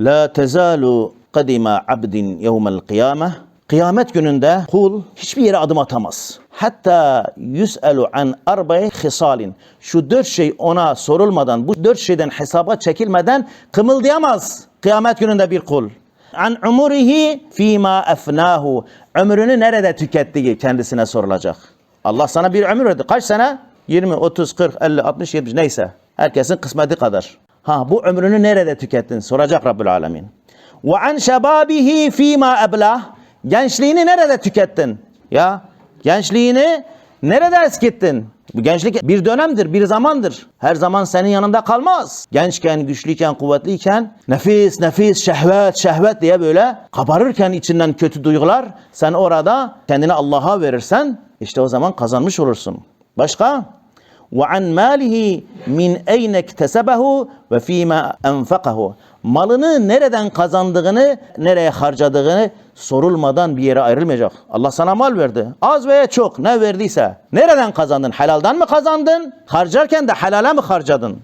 La tezalu kadima abdin yevmel kıyame. Kıyamet gününde kul hiçbir yere adım atamaz. Hatta yüs'elu an arba'e hisalin. Şu dört şey ona sorulmadan, bu dört şeyden hesaba çekilmeden kımıldayamaz. Kıyamet gününde bir kul. An umurihi fima efnahu. Ömrünü nerede tükettiği kendisine sorulacak. Allah sana bir ömür verdi. Kaç sene? 20, 30, 40, 50, 60, 70 neyse. Herkesin kısmeti kadar. Ha bu ömrünü nerede tükettin? Soracak Rabbül Alemin. Ve an şebabihi fima eblah. Gençliğini nerede tükettin? Ya gençliğini nerede eskittin? Bu gençlik bir dönemdir, bir zamandır. Her zaman senin yanında kalmaz. Gençken, güçlüyken, kuvvetliyken nefis, nefis, şehvet, şehvet diye böyle kabarırken içinden kötü duygular sen orada kendini Allah'a verirsen işte o zaman kazanmış olursun. Başka? ve an malihi min eyne iktesebehu ve fîmâ enfakahu. Malını nereden kazandığını, nereye harcadığını sorulmadan bir yere ayrılmayacak. Allah sana mal verdi. Az veya çok ne verdiyse. Nereden kazandın? Helaldan mı kazandın? Harcarken de helala mı harcadın?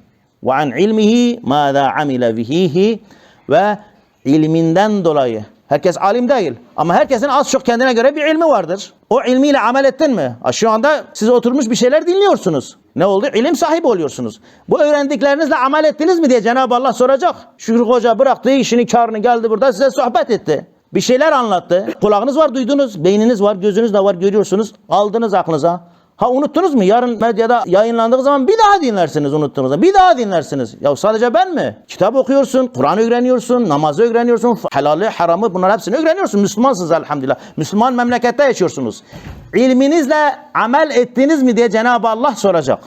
Ve an ilmihi mâzâ amile bihihi ve ilminden dolayı. Herkes alim değil ama herkesin az çok kendine göre bir ilmi vardır. O ilmiyle amel ettin mi? Şu anda siz oturmuş bir şeyler dinliyorsunuz. Ne oldu? İlim sahibi oluyorsunuz. Bu öğrendiklerinizle amel ettiniz mi diye Cenab-ı Allah soracak. Şükrü Hoca bıraktı işini karını geldi burada size sohbet etti. Bir şeyler anlattı. Kulağınız var duydunuz. Beyniniz var gözünüz de var görüyorsunuz. Aldınız aklınıza. Ha unuttunuz mu? Yarın medyada yayınlandığı zaman bir daha dinlersiniz unuttuğunuzda. Bir daha dinlersiniz. Ya sadece ben mi? Kitap okuyorsun, Kur'an öğreniyorsun, namazı öğreniyorsun, helali, haramı bunlar hepsini öğreniyorsun. Müslümansınız elhamdülillah. Müslüman memlekette yaşıyorsunuz. İlminizle amel ettiniz mi diye Cenab-ı Allah soracak.